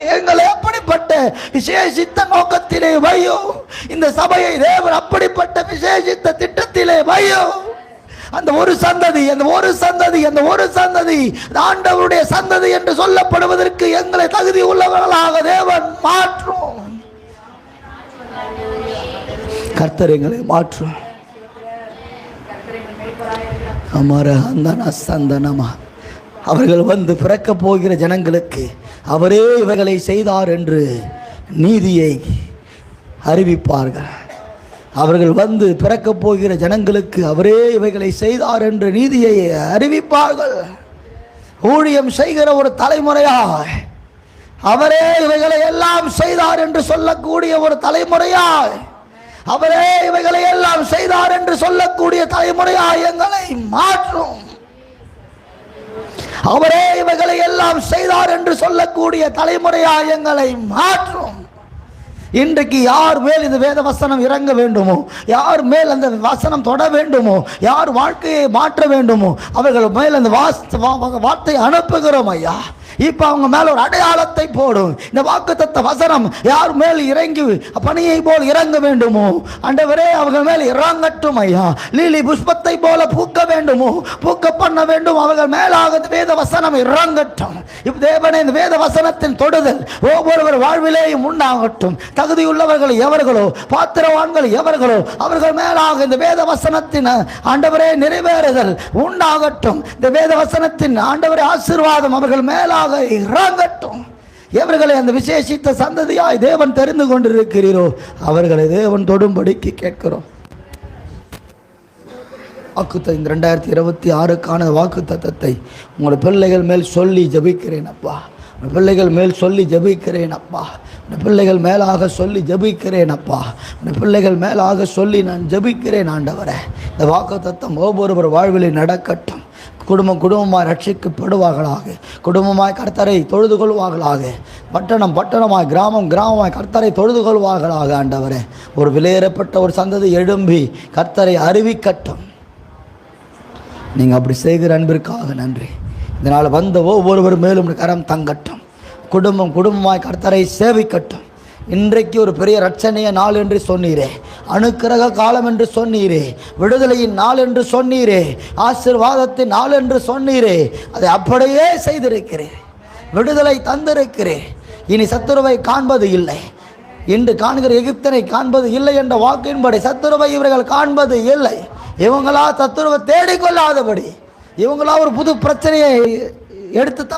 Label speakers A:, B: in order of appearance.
A: எங்களை அப்படிப்பட்ட விசேஷித்த நோக்கத்திலே வையோ இந்த சபையை தேவர் அப்படிப்பட்ட விசேஷித்த திட்டத்திலே வையோ அந்த ஒரு சந்ததி அந்த ஒரு சந்ததி அந்த ஒரு சந்ததி ஆண்டவருடைய சந்ததி என்று சொல்லப்படுவதற்கு எங்களை தகுதி உள்ளவர்களாக தேவன் மாற்றும். கர்த்தர் எங்களை மாற்றும். அமர அந்த சந்தனமா அவர்கள் வந்து பிறக்க போகிற ஜனங்களுக்கு அவரே இவைகளை செய்தார் என்று நீதியை அறிவிப்பார்கள். அவர்கள் வந்து பிறக்க போகிற ஜனங்களுக்கு அவரே இவைகளை செய்தார் என்று நீதியை அறிவிப்பார்கள். ஊழியம் செய்கிற ஒரு தலைமுறையாய் அவரே இவைகளை எல்லாம் செய்தார் என்று சொல்லக்கூடிய ஒரு தலைமுறையாய் அவரே இவைகளை எல்லாம் செய்தார் என்று சொல்லக்கூடிய தலைமுறையாய் எங்களை மாற்றும். அவரே இவைகளை எல்லாம் செய்தார் என்று சொல்லக்கூடிய தலைமுறையாய் எங்களை மாற்றும். இன்றைக்கு யார் மேல் இந்த வேத வசனம் இறங்க வேண்டுமோ யார் மேல் அந்த வசனம் தொட வேண்டுமோ யார் வாழ்க்கையை மாற்ற வேண்டுமோ அவர்கள் மேல் அந்த வா- வார்த்தை அனுப்புகிறோம் ஐயா. இப்போ அவங்க மேல ஒரு அடையாளத்தை போடும் இந்த வாக்குத்தத்த வசனம் யார் மேல் இறங்கி பணியை போல் இறங்க வேண்டுமோ? அண்டவரே அவர்கள் மேல் இறங்கட்டும் ஐயா. லீலி புஷ்பத்தை போல பூக்க வேண்டுமோ? பூக்க பண்ண வேண்டும். அவர்கள் மேலாக இந்த வேத வசனம் இறங்கட்டும். இப்போ தேவனே இந்த வேத வசனத்தின் தொடுதல் ஒவ்வொருவர் வாழ்விலேயும் உண்டாகட்டும். தகுதியுள்ளவர்கள் எவர்களோ பாத்திரவான்கள் எவர்களோ அவர்கள் மேலாக இந்த வேத வசனத்தின் ஆண்டவரே நிறைவேறுதல் உண்டாகட்டும். இந்த வேத வசனத்தின் ஆண்டவரே ஆசீர்வாதம் அவர்கள் மேலாக இறங்கட்டும். எவர்களை அந்த விசேஷித்த சந்ததியாய் தேவன் தெரிந்து கொண்டிருக்கிறீரோ அவர்களை தேவன் தொடும்படிக்கு கேட்கிறோம். வாக்குத்த இந்த ரெண்டாயிரத்தி இருபத்தி ஆறுக்கான வாக்கு தத்தத்தை உங்களோட பிள்ளைகள் மேல் சொல்லி ஜபிக்கிறேன் அப்பா. பிள்ளைகள் மேல் சொல்லி ஜபிக்கிறேன் அப்பா. உன் பிள்ளைகள் மேலாக சொல்லி ஜபிக்கிறேன் அப்பா. உன் பிள்ளைகள் மேலாக சொல்லி நான் ஜபிக்கிறேன் ஆண்டவரே. இந்த வாக்கு தத்தம் ஒவ்வொருவர் வாழ்வில் நடக்கட்டும். குடும்பம் குடும்பமாய் ரட்சிக்கப்படுவார்களாக. குடும்பமாய் கர்த்தரை தொழுது கொள்வார்களாக பட்டணம் பட்டணமாய் கிராமம் கிராமமாய் கர்த்தரை தொழுது கொள்வார்களாக ஆண்டவரே. ஒரு விலையேறப்பட்ட ஒரு சந்ததி எழும்பி கர்த்தரை அறிவிக்கட்டும். நீங்கள் அப்படி செய்கிற அன்பிற்காக நன்றி. இதனால் வந்த ஒவ்வொருவர் மேலும் கரம் தங்கட்டும். குடும்பம் குடும்பமாய் கர்த்தரை சேவிக்கட்டும். இன்றைக்கு ஒரு பெரிய ரட்சணைய நாள் என்று சொன்னீரே. அணுக்கிரக காலம் என்று சொன்னீரே. விடுதலையின் நாள் என்று சொன்னீரே. ஆசிர்வாதத்தின் நாள் என்று சொன்னீரே. அதை அப்படியே செய்திருக்கிறேன். விடுதலை தந்திருக்கிறேன். இனி சத்துருவை காண்பது இல்லை. இன்று காண்கிற எகிப்தனை காண்பது இல்லை என்ற வாக்கின்படி சத்துருவை இவர்கள் காண்பது இல்லை. இவங்களா சத்துருவை தேடிக்கொள்ளாதபடி. இவங்களா ஒரு புது பிரச்சனையை எடுத்து